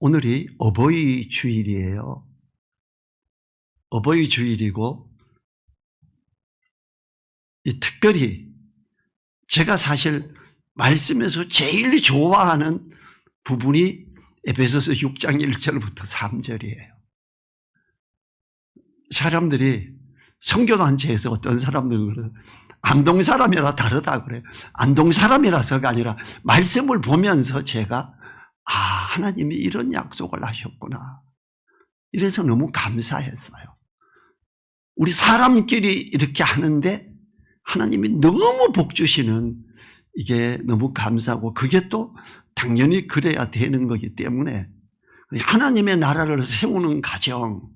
오늘이 어버이 주일이에요. 어버이 주일이고, 이 특별히 제가 사실 말씀에서 제일 좋아하는 부분이 에베소서 6장 1절부터 3절이에요. 사람들이 성교단체에서 어떤 사람들은 안동 사람이라 다르다 그래. 안동 사람이라서가 아니라 말씀을 보면서 제가 아 하나님이 이런 약속을 하셨구나. 이래서 너무 감사했어요. 우리 사람끼리 이렇게 하는데 하나님이 너무 복 주시는 이게 너무 감사하고 그게 또 당연히 그래야 되는 거기 때문에 하나님의 나라를 세우는 가정.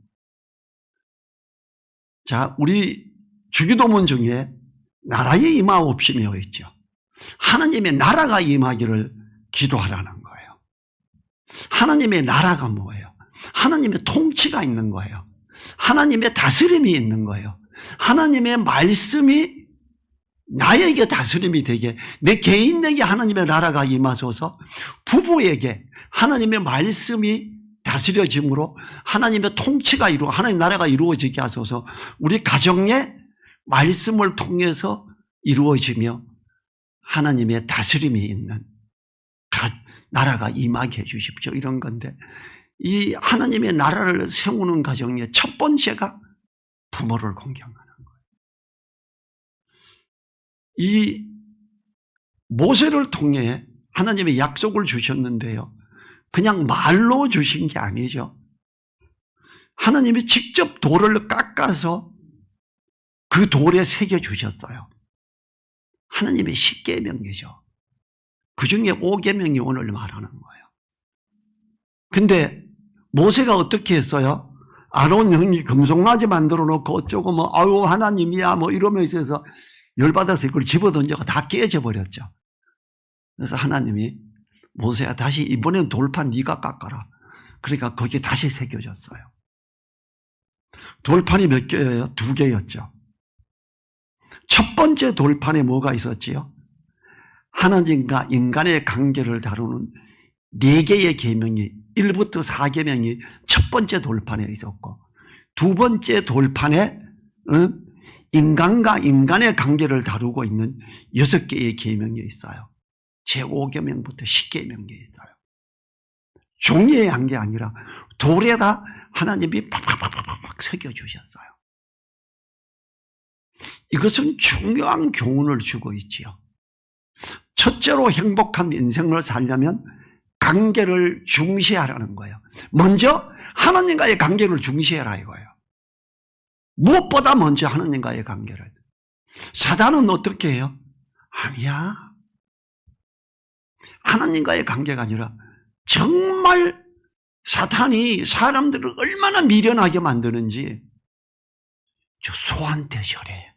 자, 우리 주기도문 중에 나라의 임하옵시며 있죠. 하나님의 나라가 임하기를 기도하라는. 하나님의 나라가 뭐예요? 하나님의 통치가 있는 거예요. 하나님의 다스림이 있는 거예요. 하나님의 말씀이 나에게 다스림이 되게 내 개인에게 하나님의 나라가 임하소서 부부에게 하나님의 말씀이 다스려짐으로 하나님의 통치가 이루어 하나님 나라가 이루어지게 하소서 우리 가정에 말씀을 통해서 이루어지며 하나님의 다스림이 있는 나라가 임하게 해 주십시오 이런 건데 이 하나님의 나라를 세우는 가정의 첫 번째가 부모를 공경하는 거예요. 이 모세를 통해 하나님의 약속을 주셨는데요. 그냥 말로 주신 게 아니죠. 하나님이 직접 돌을 깎아서 그 돌에 새겨 주셨어요. 하나님의 십계명이죠. 그 중에 오계명이 오늘 말하는 거예요. 근데 모세가 어떻게 했어요? 아론 형이 금송아지 만들어 놓고 어쩌고 뭐 아유 하나님이야 뭐 이러면서 해서 열받아서 그걸 집어던져가 다 깨져 버렸죠. 그래서 하나님이 모세야 다시 이번엔 돌판 네가 깎아라. 그러니까 거기에 다시 새겨졌어요. 돌판이 몇 개예요? 두 개였죠. 첫 번째 돌판에 뭐가 있었지요? 하나님과 인간의 관계를 다루는 네 개의 계명이 1부터 4계명이 첫 번째 돌판에 있었고 두 번째 돌판에 인간과 인간의 관계를 다루고 있는 여섯 개의 계명이 있어요. 제5계명부터 10계명이 있어요. 종이에 한 게 아니라 돌에다 하나님이 팍팍팍팍팍 새겨 주셨어요. 이것은 중요한 교훈을 주고 있지요. 첫째로 행복한 인생을 살려면 관계를 중시하라는 거예요. 먼저 하나님과의 관계를 중시해라 이거예요. 무엇보다 먼저 하나님과의 관계를. 사단은 어떻게 해요? 아니야. 하나님과의 관계가 아니라 정말 사탄이 사람들을 얼마나 미련하게 만드는지 저 소한테 절해.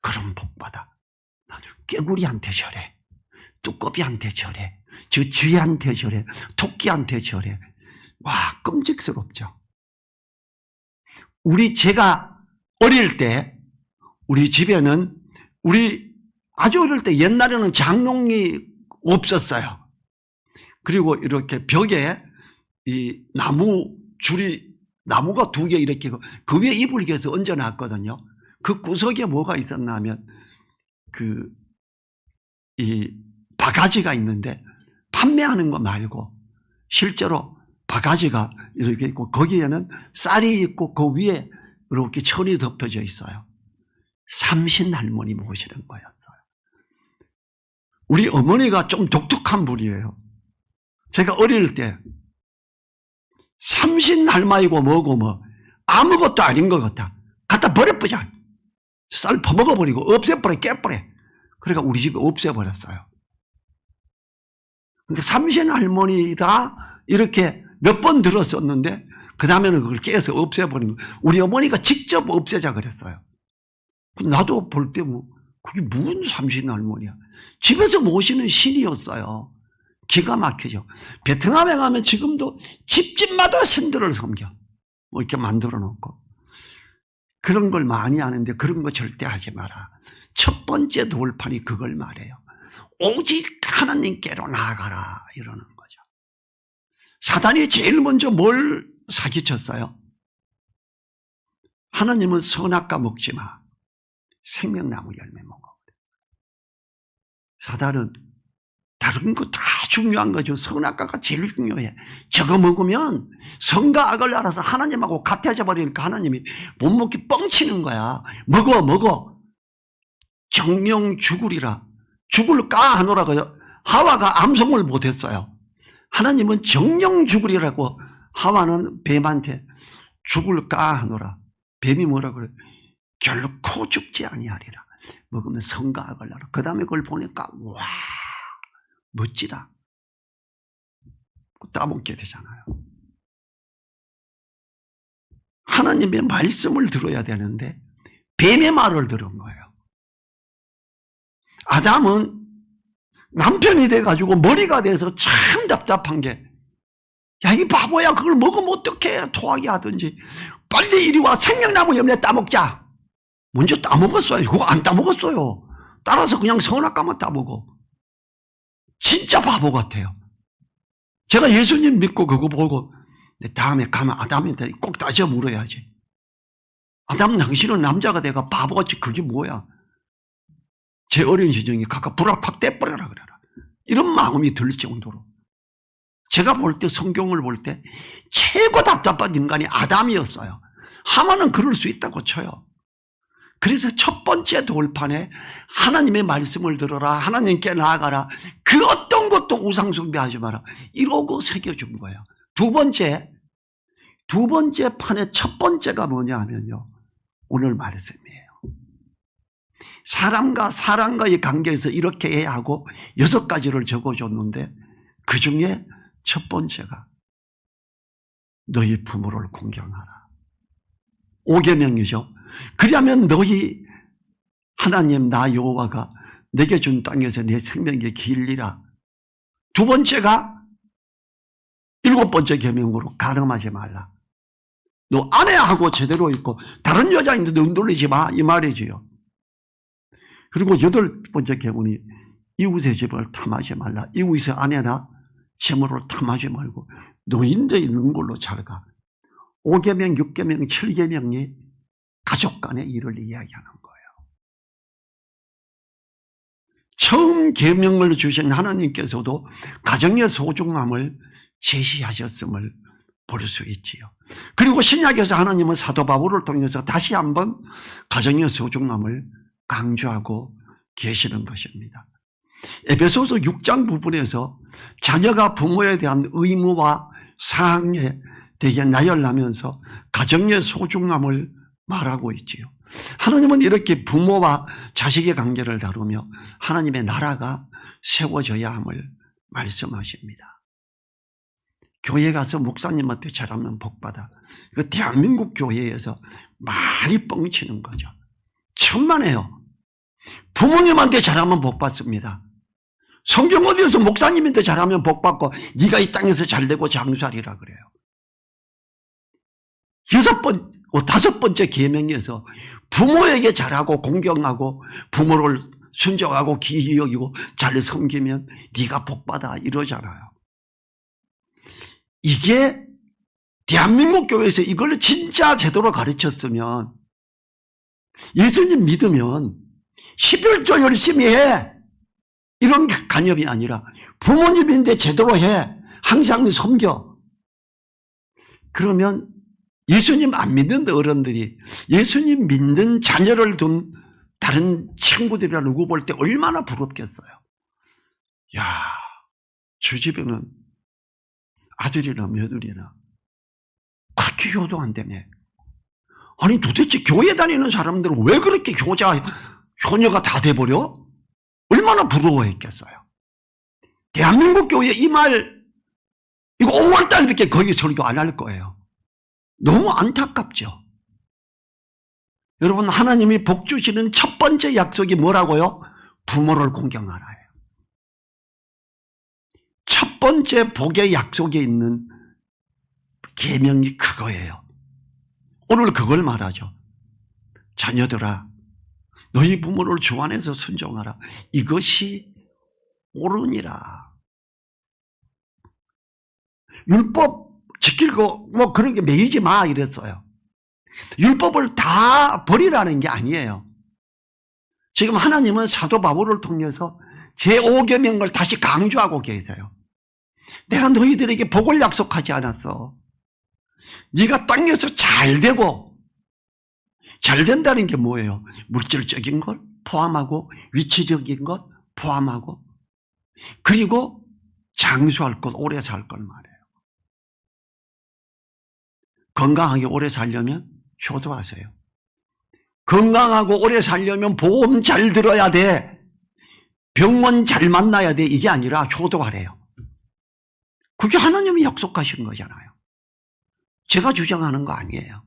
그럼 복받아. 나는 깨구리한테 절해. 뚜꺼비한테 절해. 저 쥐한테 절해. 토끼한테 절해. 와, 끔찍스럽죠. 우리 제가 어릴 때 우리 집에는 우리 아주 어릴 때 옛날에는 장롱이 없었어요. 그리고 이렇게 벽에 이 나무 줄이 나무가 두 개 이렇게 그 위에 이불 개서 얹어 놨거든요. 그 구석에 뭐가 있었나 하면 그 이 바가지가 있는데 판매하는 거 말고 실제로 바가지가 이렇게 있고 거기에는 쌀이 있고 그 위에 이렇게 천이 덮여져 있어요. 삼신 할머니 모시는 거였어요. 우리 어머니가 좀 독특한 분이에요. 제가 어릴 때 삼신 할머니고 뭐고 뭐 아무것도 아닌 것 같아. 갖다 버려보자. 쌀 퍼먹어버리고 없애버려 깨버려. 그러니까 우리 집에 없애버렸어요. 그러니까 삼신 할머니다 이렇게 몇 번 들었었는데 그 다음에는 그걸 깨서 거예요. 우리 어머니가 직접 없애자 그랬어요. 나도 볼 때 뭐 그게 무슨 삼신 할머니야. 집에서 모시는 신이었어요. 기가 막히죠. 베트남에 가면 지금도 집집마다 신들을 섬겨. 뭐 이렇게 만들어 놓고. 그런 걸 많이 하는데 그런 거 절대 하지 마라. 첫 번째 돌판이 그걸 말해요. 오직 하나님께로 나아가라. 이러는 거죠. 사단이 제일 먼저 뭘 사기쳤어요? 하나님은 선악과 먹지 마. 생명나무 열매 먹어. 사단은 다른 거 다 중요한 거죠. 선악과가 제일 중요해. 저거 먹으면 선과 악을 알아서 하나님하고 같아져 버리니까 하나님이 못 먹기 뻥치는 거야. 먹어, 먹어. 정령 죽으리라. 죽을 까 하노라고요. 하와가 암송을 못했어요. 하나님은 정령 죽으리라고 하와는 뱀한테 죽을 까 하노라. 뱀이 뭐라 그래? 결코 죽지 아니하리라. 먹으면 성과 악을 알아. 그 다음에 그걸 보니까 와 멋지다. 따먹게 되잖아요. 하나님의 말씀을 들어야 되는데 뱀의 말을 들은 거예요. 아담은 남편이 돼가지고 머리가 돼서 참 답답한 게, 야, 이 바보야, 그걸 먹으면 어떡해. 토하게 하든지. 빨리 이리 와. 생명나무 열매 따먹자. 먼저 따먹었어요. 그거 안 따먹었어요. 따라서 그냥 선악과만 따먹어. 진짜 바보 같아요. 제가 예수님 믿고 그거 보고, 내 다음에 가면 아담한테 꼭 다시 물어야지. 아담, 당신은 남자가 돼가 바보같이 그게 뭐야? 제 어린 시절에 각각 불을 팍 떼버려라 그래라. 이런 마음이 들 정도로. 제가 볼 때 성경을 볼 때 최고 답답한 인간이 아담이었어요. 하마는 그럴 수 있다고 쳐요. 그래서 첫 번째 돌판에 하나님의 말씀을 들어라. 하나님께 나아가라. 그 어떤 것도 우상 숭배하지 마라. 이러고 새겨준 거예요. 두 번째, 두 번째 판의 첫 번째가 뭐냐 하면요. 오늘 말씀이에요. 사람과 사람과의 관계에서 이렇게 해야 하고 여섯 가지를 적어줬는데 그 중에 첫 번째가 너희 부모를 공경하라. 오계명이죠. 그러면 너희 하나님 나 여호와가 내게 준 땅에서 내 생명에 길리라. 두 번째가 일곱 번째 계명으로 가늠하지 말라. 너 아내하고 제대로 있고 다른 여자인데 눈 돌리지 마 이 말이지요. 그리고 여덟 번째 계명이 이웃의 집을 탐하지 말라. 이웃의 아내나 재물을 탐하지 말고 노인데 있는 걸로 잘 가. 5계명, 6계명, 7계명이 가족 간의 일을 이야기하는 거예요. 처음 계명을 주신 하나님께서도 가정의 소중함을 제시하셨음을 볼 수 있지요. 그리고 신약에서 하나님은 사도 바울을 통해서 다시 한번 가정의 소중함을 강조하고 계시는 것입니다. 에베소서 6장 부분에서 자녀가 부모에 대한 의무와 사항에 대해 나열하면서 가정의 소중함을 말하고 있지요. 하나님은 이렇게 부모와 자식의 관계를 다루며 하나님의 나라가 세워져야 함을 말씀하십니다. 교회 가서 목사님한테 잘하면 복받아. 그 대한민국 교회에서 많이 뻥치는 거죠. 천만에요. 부모님한테 잘하면 복 받습니다. 성경 어디에서 목사님한테 잘하면 복 받고 네가 이 땅에서 잘 되고 장수하리라 그래요. 여섯 번, 어, 다섯 번째 계명에서 부모에게 잘하고 공경하고 부모를 순종하고 기이 여기고 잘 섬기면 네가 복 받아 이러잖아요. 이게 대한민국 교회에서 이걸 진짜 제대로 가르쳤으면 예수님 믿으면 11조 열심히 해. 이런 간엽이 아니라 부모님인데 제대로 해. 항상 섬겨. 그러면 예수님 안 믿는 어른들이 예수님 믿는 자녀를 둔 다른 친구들이나 누구 볼 때 얼마나 부럽겠어요. 야, 주 집에는 아들이나 며느리나 그렇게 효도 안 되네. 아니 도대체 교회 다니는 사람들은 왜 그렇게 효자, 효녀가 다 돼버려? 얼마나 부러워했겠어요. 대한민국 교회 이 말, 이거 5월달밖에 거기 설교 안 할 거예요. 너무 안타깝죠. 여러분, 하나님이 복 주시는 첫 번째 약속이 뭐라고요? 부모를 공경하라요. 첫 번째 복의 약속에 있는 계명이 그거예요. 오늘 그걸 말하죠. 자녀들아, 너희 부모를 주 안에서 순종하라. 이것이 옳으니라. 율법 지키고 뭐 그런 게 매이지 마 이랬어요. 율법을 다 버리라는 게 아니에요. 지금 하나님은 사도 바울을 통해서 제5계명을 다시 강조하고 계세요. 내가 너희들에게 복을 약속하지 않았어. 네가 땅에서 잘 되고 잘 된다는 게 뭐예요? 물질적인 걸 포함하고 위치적인 것 포함하고 그리고 장수할 것, 오래 살걸 말해요. 건강하게 오래 살려면 효도하세요. 건강하고 오래 살려면 보험 잘 들어야 돼. 병원 잘 만나야 돼. 이게 아니라 효도하래요. 그게 하나님이 약속하신 거잖아요. 제가 주장하는 거 아니에요.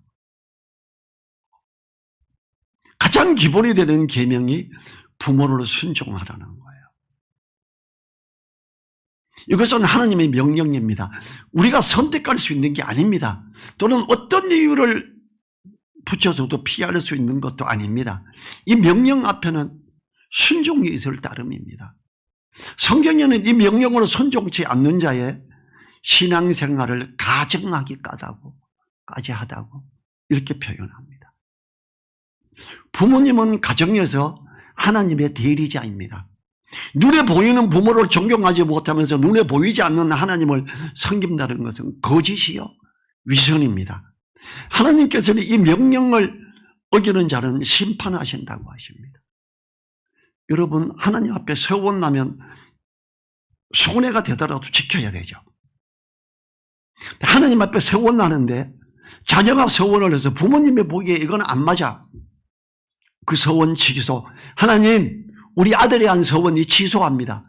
가장 기본이 되는 계명이 부모를 순종하라는 거예요. 이것은 하나님의 명령입니다. 우리가 선택할 수 있는 게 아닙니다. 또는 어떤 이유를 붙여서도 피할 수 있는 것도 아닙니다. 이 명령 앞에는 순종이 있을 따름입니다. 성경에는 이 명령으로 순종치 않는 자의 신앙생활을 가증하기 까다고 까지 하다고 이렇게 표현합니다. 부모님은 가정에서 하나님의 대리자입니다. 눈에 보이는 부모를 존경하지 못하면서 눈에 보이지 않는 하나님을 섬긴다는 것은 거짓이요 위선입니다. 하나님께서는 이 명령을 어기는 자는 심판하신다고 하십니다. 여러분 하나님 앞에 서원나면 손해가 되더라도 지켜야 되죠. 하나님 앞에 서원나는데 자녀가 서원을 해서 부모님이 보기에 이건 안 맞아. 그 서원 취소. 하나님 우리 아들이 한 서원이 취소합니다.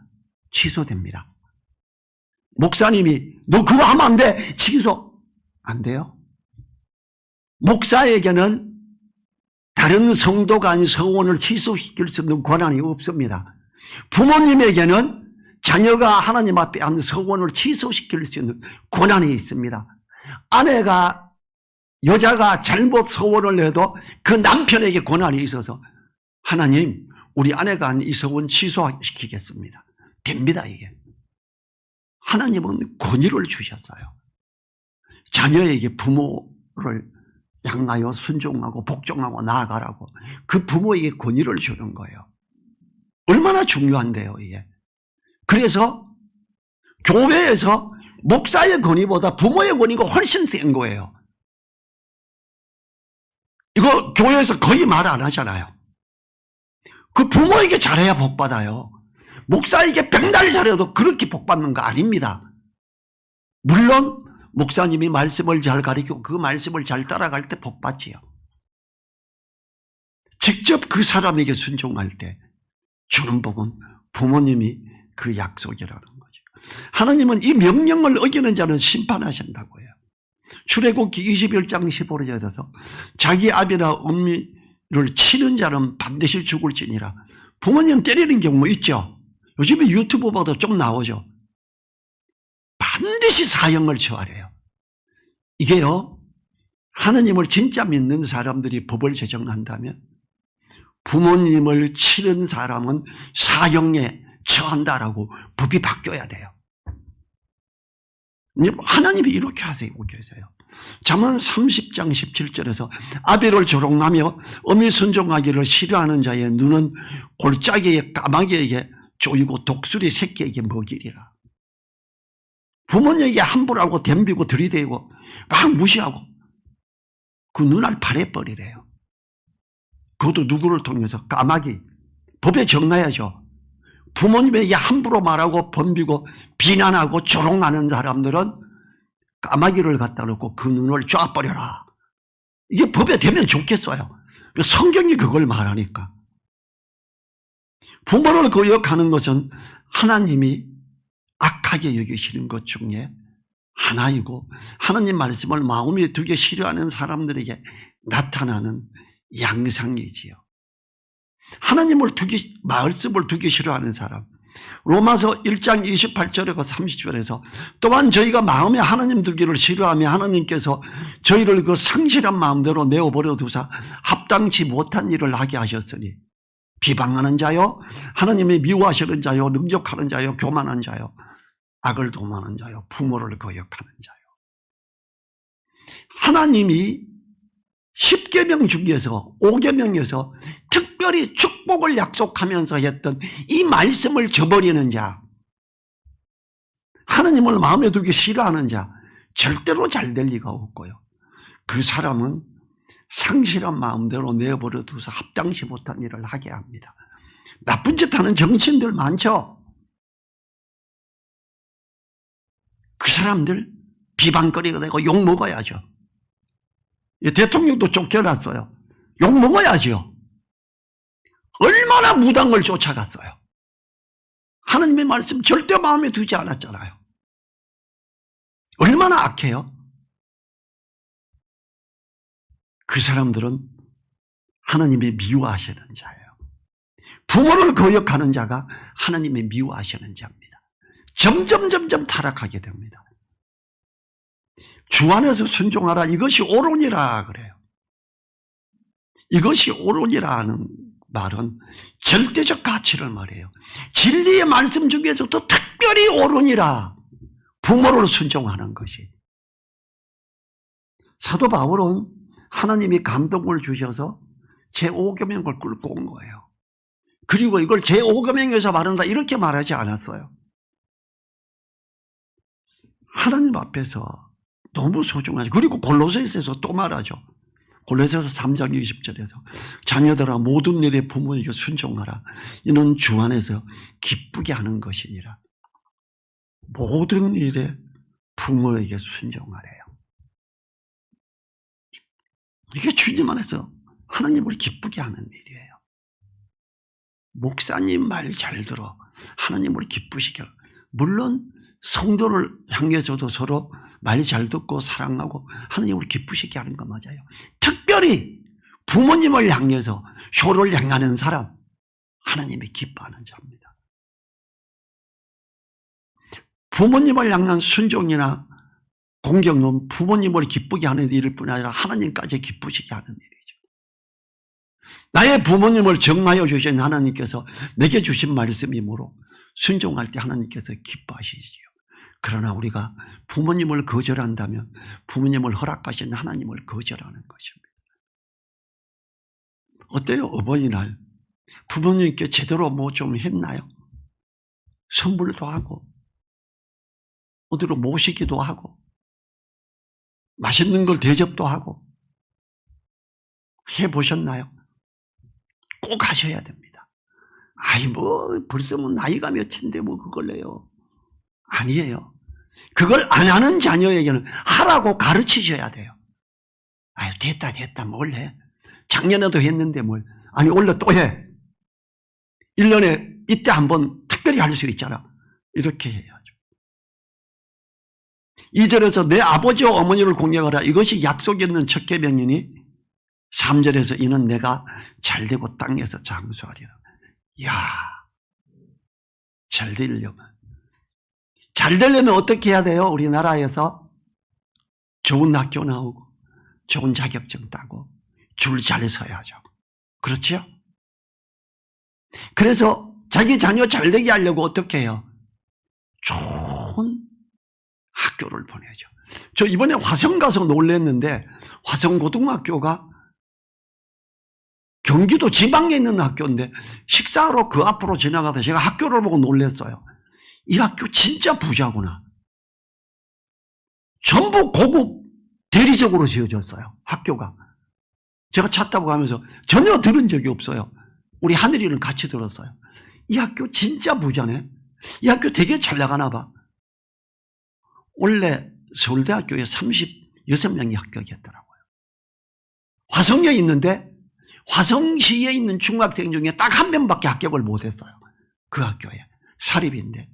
취소됩니다. 목사님이 너 그거 하면 안 돼. 취소. 안 돼요. 목사에게는 다른 성도가 아닌 서원을 취소시킬 수 있는 권한이 없습니다. 부모님에게는 자녀가 하나님 앞에 한 서원을 취소시킬 수 있는 권한이 있습니다. 아내가 여자가 잘못 서원을 해도 그 남편에게 권한이 있어서 하나님 우리 아내가 한이 서원 취소시키겠습니다. 됩니다 이게. 하나님은 권위를 주셨어요. 자녀에게 부모를 양하여 순종하고 복종하고 나아가라고 그 부모에게 권위를 주는 거예요. 얼마나 중요한데요, 이게. 그래서 교회에서 목사의 권위보다 부모의 권위가 훨씬 센 거예요. 이거 교회에서 거의 말 안 하잖아요. 그 부모에게 잘해야 복 받아요. 목사에게 백날 잘해도 그렇게 복 받는 거 아닙니다. 물론 목사님이 말씀을 잘 가리키고 그 말씀을 잘 따라갈 때 복 받지요. 직접 그 사람에게 순종할 때 주는 복은 부모님이 그 약속이라는 거죠. 하나님은 이 명령을 어기는 자는 심판하신다고 해요. 출애굽기 21장 15절에서 자기 아비나 엄미 를 치는 자는 반드시 죽을지니라. 부모님 때리는 경우 있죠. 요즘에 유튜브 봐도 좀 나오죠. 반드시 사형을 처하래요. 이게요, 하나님을 진짜 믿는 사람들이 법을 제정한다면 부모님을 치는 사람은 사형에 처한다라고 법이 바뀌어야 돼요. 하나님이 이렇게 하세요. 계세요. 잠언 30장 17절에서 아비를 조롱하며 어미 순종하기를 싫어하는 자의 눈은 골짜기의 까마귀에게 쪼이고 독수리 새끼에게 먹이리라. 부모님에게 함부로 하고 덤비고 들이대고 막 무시하고 그 눈알 파래버리래요. 그것도 누구를 통해서 까마귀 법에 정해야죠. 부모님에게 함부로 말하고 번비고 비난하고 조롱하는 사람들은 까마귀를 갖다 놓고 그 눈을 쫙버려라. 이게 법에 되면 좋겠어요. 성경이 그걸 말하니까. 부모를 거역하는 것은 하나님이 악하게 여기시는 것 중에 하나이고 하나님 말씀을 마음에 두게 싫어하는 사람들에게 나타나는 양상이지요. 하나님을 두기, 말씀을 두기 싫어하는 사람. 로마서 1장 28절에서 30절에서 또한 저희가 마음에 하나님 두기를 싫어하며 하나님께서 저희를 그 성실한 마음대로 내어버려 두사 합당치 못한 일을 하게 하셨으니 비방하는 자요, 하나님의 미워하시는 자요, 능력하는 자요, 교만한 자요. 악을 도모하는 자요. 부모를 거역하는 자요. 하나님이 10계명 중에서 5계명에서 특별히 축복을 약속하면서 했던 이 말씀을 저버리는 자, 하나님을 마음에 두기 싫어하는 자, 절대로 잘 될 리가 없고요. 그 사람은 상실한 마음대로 내버려 두서 합당치 못한 일을 하게 합니다. 나쁜 짓 하는 정치인들 많죠? 그 사람들 비방거리가 되고 욕 먹어야죠. 이 대통령도 쫓겨났어요. 욕 먹어야죠. 얼마나 무당을 쫓아갔어요. 하나님의 말씀 절대 마음에 두지 않았잖아요. 얼마나 악해요? 그 사람들은 하나님의 미워하시는 자예요. 부모를 거역하는 자가 하나님의 미워하시는 자입니다. 점점 점점 타락하게 됩니다. 주 안에서 순종하라 이것이 옳으니라 그래요. 이것이 하는 말은 절대적 가치를 말해요. 진리의 말씀 중에서도 특별히 옳으니라 부모를 순종하는 것이. 사도 바울은 하나님이 감동을 주셔서 제5계명을 끌고 온 거예요. 그리고 이걸 제5계명에서 말한다 이렇게 말하지 않았어요. 하나님 앞에서 너무 소중하죠. 그리고 골로새서에서 또 말하죠. 골로새서 3장 20절에서 자녀들아 모든 일에 부모에게 순종하라. 이는 주 안에서 기쁘게 하는 것이니라. 모든 일에 부모에게 순종하래요. 이게 주님 안에서 하나님을 기쁘게 하는 일이에요. 목사님 말 잘 들어. 하나님을 기쁘시게. 물론 성도를 향해서도 서로 말잘 듣고 사랑하고 하나님을 기쁘시게 하는 거 맞아요. 특별히 부모님을 향해서 쇼를 향하는 사람 하나님이 기뻐하는 자입니다. 부모님을 향한 순종이나 공경은 부모님을 기쁘게 하는 일일 뿐 아니라 하나님까지 기쁘시게 하는 일이죠. 나의 부모님을 정하여 주신 하나님께서 내게 주신 말씀이므로 순종할 때 하나님께서 기뻐하시지요. 그러나 우리가 부모님을 거절한다면 부모님을 허락하신 하나님을 거절하는 것입니다. 어때요? 어버이날. 부모님께 제대로 뭐 좀 했나요? 선물도 하고, 어디로 모시기도 하고, 맛있는 걸 대접도 하고, 해보셨나요? 꼭 하셔야 됩니다. 아이, 뭐, 벌써 뭐 나이가 몇인데 뭐 그걸 해요. 아니에요. 그걸 안 하는 자녀에게는 하라고 가르치셔야 돼요. 아유, 됐다, 됐다, 뭘 해? 작년에도 했는데 뭘. 아니, 올해 또 해. 1년에 이때 한 번 특별히 할 수 있잖아. 이렇게 해야죠. 2절에서 내 아버지와 어머니를 공경하라. 이것이 약속 있는 첫 계명이니 3절에서 이는 내가 잘되고 땅에서 장수하리라. 이야, 잘 되려면. 잘 되려면 어떻게 해야 돼요? 우리나라에서 좋은 학교 나오고, 좋은 자격증 따고, 줄 잘 서야죠. 그렇죠? 그래서 자기 자녀 잘 되게 하려고 어떻게 해요? 좋은 학교를 보내죠. 저 이번에 화성 가서 놀랬는데, 화성 고등학교가 경기도 지방에 있는 학교인데 식사하러 그 앞으로 지나가다 제가 학교를 보고 놀랐어요. 이 학교 진짜 부자구나. 전부 고급 대리적으로 지어졌어요. 학교가. 제가 차 타고 가면서 전혀 들은 적이 없어요. 우리 하늘이는 같이 들었어요. 이 학교 진짜 부자네. 이 학교 되게 잘 나가나 봐. 원래 서울대학교에 36명이 합격했더라고요. 화성에 있는데 화성시에 있는 중학생 중에 딱 한 명밖에 합격을 못했어요. 그 학교에. 사립인데.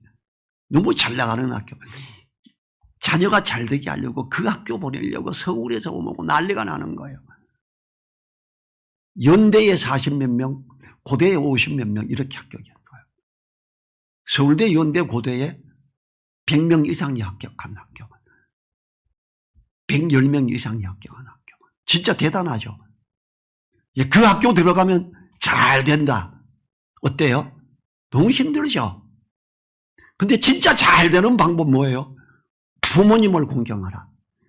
너무 잘 나가는 학교. 자녀가 잘 되게 하려고 그 학교 보내려고 서울에서 오고 난리가 나는 거예요. 연대에 40몇 명, 고대에 50몇 명 이렇게 합격했어요. 서울대, 연대, 고대에 100명 이상이 합격한 학교. 110명 이상이 합격한 학교. 진짜 대단하죠. 예, 그 학교 들어가면 잘 된다. 어때요? 너무 힘들죠? 근데 진짜 잘 되는 방법 뭐예요? 부모님을 공경하라.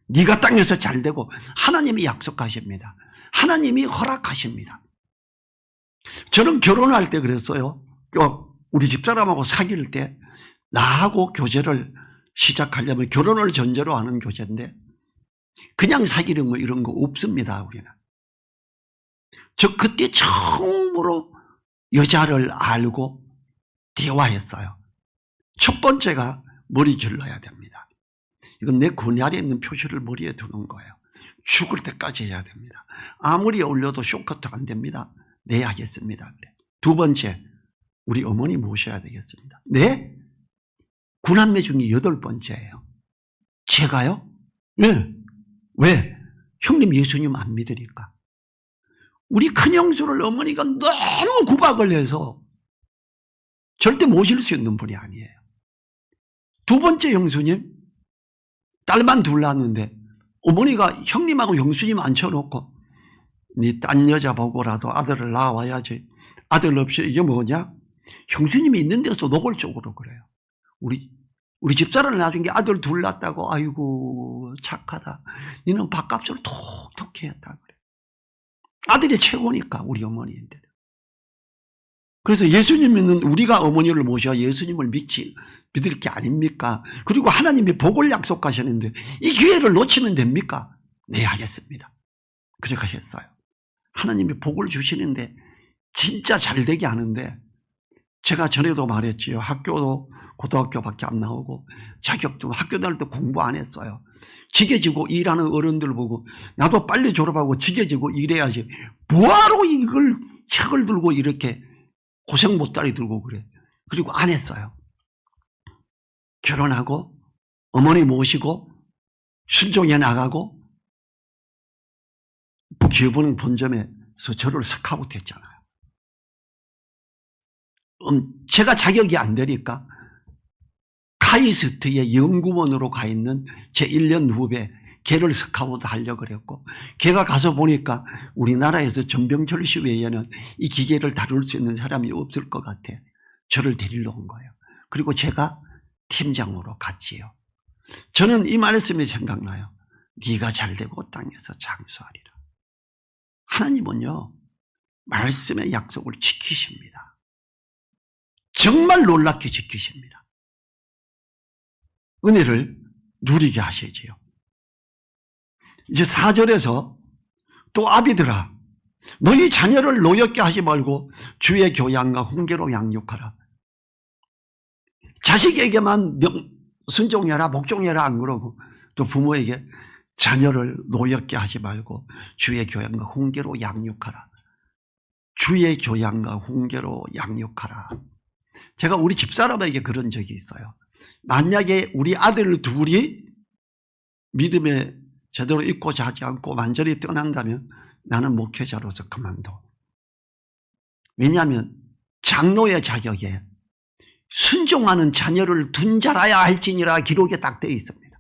네가 땅에서 잘 되고 하나님이 약속하십니다. 하나님이 허락하십니다. 저는 결혼할 때 그랬어요. 어, 우리 집사람하고 사귈 때 나하고 교제를 시작하려면 결혼을 전제로 하는 교제인데 그냥 사귀는 거 이런 거 없습니다. 우리는. 저 그때 처음으로 여자를 알고 대화했어요. 첫 번째가 머리 길러야 됩니다. 이건 내 권위아래 있는 표시를 머리에 두는 거예요. 죽을 때까지 해야 됩니다. 아무리 올려도 쇼커트 안 됩니다. 네, 하겠습니다. 그래. 두 번째, 우리 어머니 모셔야 되겠습니다. 네? 구남매 중에 여덟 번째예요. 제가요? 네. 왜? 형님 예수님 안 믿으니까. 우리 큰형수를 어머니가 너무 구박을 해서 절대 모실 수 있는 분이 아니에요. 두 번째 형수님, 딸만 둘 낳았는데 어머니가 형님하고 형수님 앉혀놓고 네 딴 여자 보고라도 아들을 낳아와야지. 아들 없이 이게 뭐냐? 형수님이 있는 데서 노골적으로 그래요. 우리 우리 집사람을 나중에 아들 둘 낳았다고 아이고 착하다. 너는 밥값을 톡톡히 했다 그래. 아들이 최고니까 우리 어머니인데. 그래서 예수님 믿는 우리가 어머니를 모셔 예수님을 믿지 믿을 게 아닙니까? 그리고 하나님이 복을 약속하셨는데 이 기회를 놓치면 됩니까? 네 하겠습니다. 그렇게 하셨어요. 하나님이 복을 주시는데 진짜 잘 되게 하는데 제가 전에도 말했지요. 학교도 고등학교밖에 안 나오고 자격도 학교 다닐 때 공부 안 했어요. 지게지고 일하는 어른들 보고 나도 빨리 졸업하고 지게지고 일해야지. 뭐하러 이걸 책을 들고 이렇게 고생 못다리 들고 그래. 그리고 안 했어요. 결혼하고 어머니 모시고 순종해 나가고 기업은 본점에서 저를 스카우트 했잖아요. 음, 제가 자격이 안 되니까 카이스트의 연구원으로 가 있는 제 1년 후배 걔를 스카우트 하려고 그랬고 걔가 가서 보니까 우리나라에서 전병철 씨 외에는 이 기계를 다룰 수 있는 사람이 없을 것 같아. 저를 데리러 온 거예요. 그리고 제가 팀장으로 갔지요. 저는 이 말씀이 생각나요. 네가 잘 되고 땅에서 장수하리라. 하나님은요. 말씀의 약속을 지키십니다. 정말 놀랍게 지키십니다. 은혜를 누리게 하시지요. 이제 4절에서 또 아비들아 너희 자녀를 노엽게 하지 말고 주의 교양과 훈계로 양육하라. 자식에게만 명, 순종해라 복종해라 안 그러고 또 부모에게 자녀를 노엽게 하지 말고 주의 교양과 훈계로 양육하라. 주의 교양과 훈계로 양육하라. 제가 우리 집사람에게 그런 적이 있어요. 만약에 우리 아들 둘이 믿음에 제대로 있고 자지 않고 완전히 떠난다면 나는 목회자로서 그만둬. 왜냐하면 장로의 자격에 순종하는 자녀를 둔 자라야 할지니라 기록에 딱 되어 있습니다.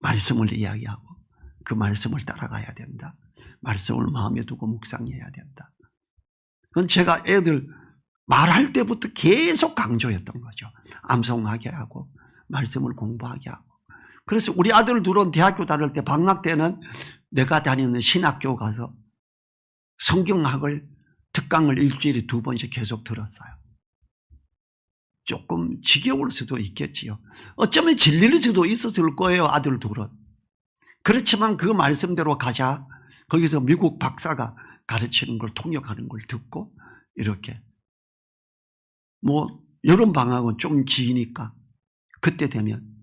말씀을 이야기하고 그 말씀을 따라가야 된다. 말씀을 마음에 두고 묵상해야 된다. 그건 제가 애들 말할 때부터 계속 강조했던 거죠. 암송하게 하고 말씀을 공부하게 하고. 그래서 우리 아들 둘은 대학교 다닐 때 방학 때는 내가 다니는 신학교 가서 성경학을 특강을 일주일에 두 번씩 계속 들었어요. 조금 지겨울 수도 있겠지요. 어쩌면 질릴 수도 있었을 거예요, 아들 둘은. 그렇지만 그 말씀대로 가자. 거기서 미국 박사가 가르치는 걸 통역하는 걸 듣고 이렇게 뭐 여름 방학은 좀 기니까 그때 되면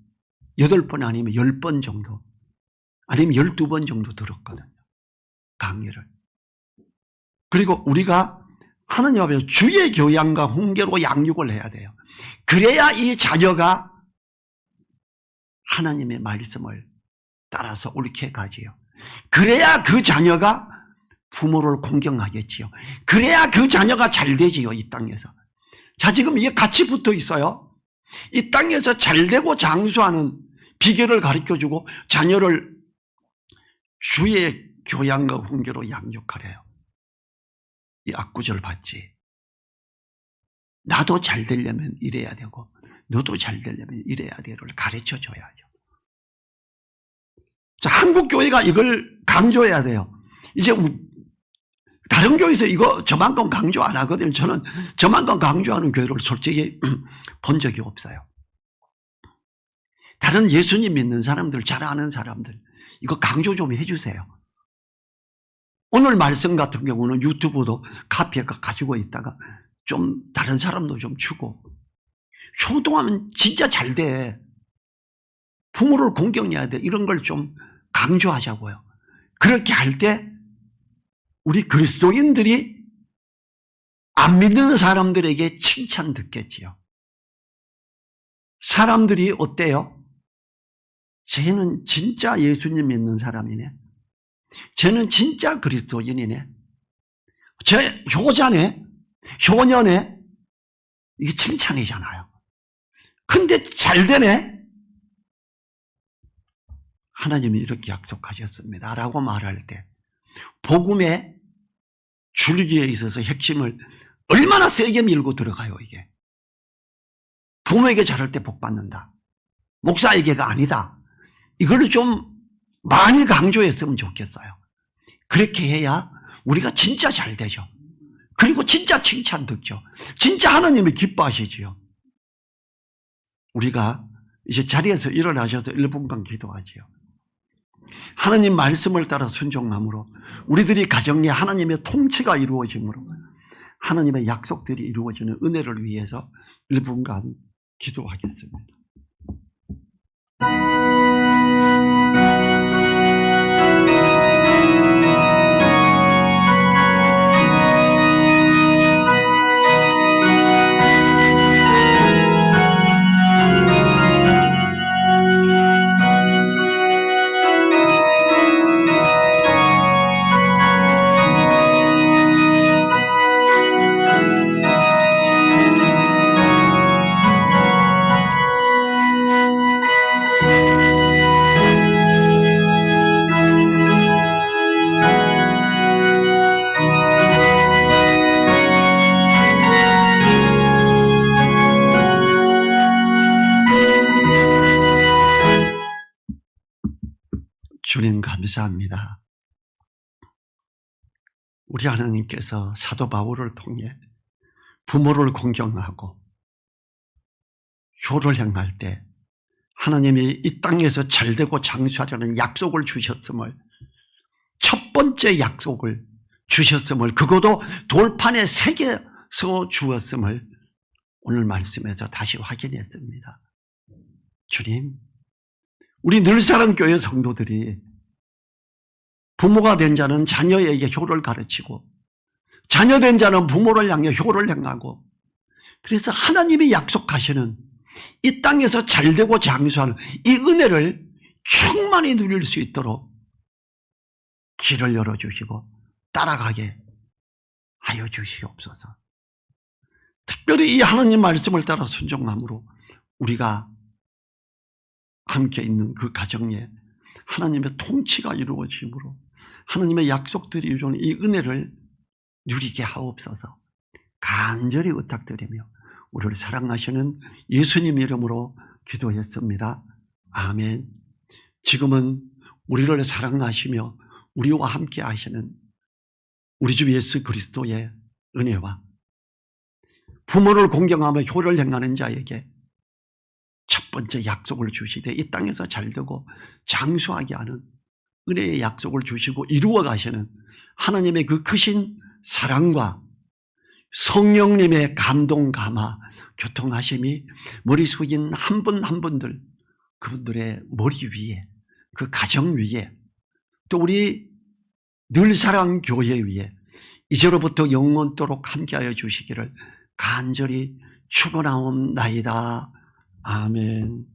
여덟 번 아니면 열 번 정도 아니면 열두 번 정도 들었거든요. 강의를. 그리고 우리가 하나님 앞에서 주의 교양과 훈계로 양육을 해야 돼요. 그래야 이 자녀가 하나님의 말씀을 따라서 옳게 가지요. 그래야 그 자녀가 부모를 공경하겠지요. 그래야 그 자녀가 잘 되지요, 이 땅에서. 자, 지금 이게 같이 붙어 있어요. 이 땅에서 잘 되고 장수하는 비결을 가르쳐 주고 자녀를 주의 교양과 훈계로 양육하래요. 이 악구절 봤지? 나도 잘 되려면 이래야 되고 너도 잘 되려면 이래야 되를 가르쳐 줘야죠. 자, 한국 교회가 이걸 강조해야 돼요. 이제 우- 다른 교회에서 이거 저만큼 강조 안 하거든요. 저는 저만큼 강조하는 교회를 솔직히 본 적이 없어요. 다른 예수님 믿는 사람들, 잘 아는 사람들, 이거 강조 좀 해주세요. 오늘 말씀 같은 경우는 유튜브도 카피해가 가지고 있다가 좀 다른 사람도 좀 주고 효동하면 진짜 잘 돼. 부모를 공경해야 돼. 이런 걸 좀 강조하자고요. 그렇게 할 때 우리 그리스도인들이 안 믿는 사람들에게 칭찬 듣겠지요. 사람들이 어때요? 쟤는 진짜 예수님 믿는 사람이네. 쟤는 진짜 그리스도인이네. 쟤 효자네. 효녀네. 이게 칭찬이잖아요. 근데 잘 되네. 하나님이 이렇게 약속하셨습니다. 라고 말할 때, 복음의 줄기에 있어서 핵심을 얼마나 세게 밀고 들어가요, 이게. 부모에게 잘할 때 복 받는다. 목사에게가 아니다. 이걸 좀 많이 강조했으면 좋겠어요. 그렇게 해야 우리가 진짜 잘 되죠. 그리고 진짜 칭찬 듣죠. 진짜 하나님이 기뻐하시지요. 우리가 이제 자리에서 일어나셔서 1분간 기도하지요. 하나님 말씀을 따라 순종함으로 우리들이 가정에 하나님의 통치가 이루어짐으로 하나님의 약속들이 이루어지는 은혜를 위해서 1분간 기도하겠습니다. 감사합니다. 우리 하나님께서 사도 바울을 통해 부모를 공경하고 효를 행할 때 하나님이 이 땅에서 잘되고 장수하려는 약속을 주셨음을 첫 번째 약속을 주셨음을 그것도 돌판에 새겨서 주었음을 오늘 말씀에서 다시 확인했습니다. 주님, 우리 늘사랑 교회 성도들이 부모가 된 자는 자녀에게 효를 가르치고 자녀 된 자는 부모를 향해 효를 행하고 그래서 하나님이 약속하시는 이 땅에서 잘되고 장수하는 이 은혜를 충만히 누릴 수 있도록 길을 열어주시고 따라가게 하여 주시옵소서. 특별히 이 하나님 말씀을 따라 순종함으로 우리가 함께 있는 그 가정에 하나님의 통치가 이루어짐으로 하나님의 약속들이 이루어지는 이 은혜를 누리게 하옵소서 간절히 의탁드리며 우리를 사랑하시는 예수님 이름으로 기도했습니다. 아멘. 지금은 우리를 사랑하시며 우리와 함께 하시는 우리 주 예수 그리스도의 은혜와 부모를 공경하며 효를 행하는 자에게 첫 번째 약속을 주시되 이 땅에서 잘 되고 장수하게 하는 은혜의 약속을 주시고 이루어 가시는 하나님의 그 크신 사랑과 성령님의 감동 감화 교통하심이 머리 숙인 한 분 한 분들 그분들의 머리 위에 그 가정 위에 또 우리 늘 사랑 교회 위에 이제로부터 영원토록 함께하여 주시기를 간절히 축원하옵나이다. 아멘.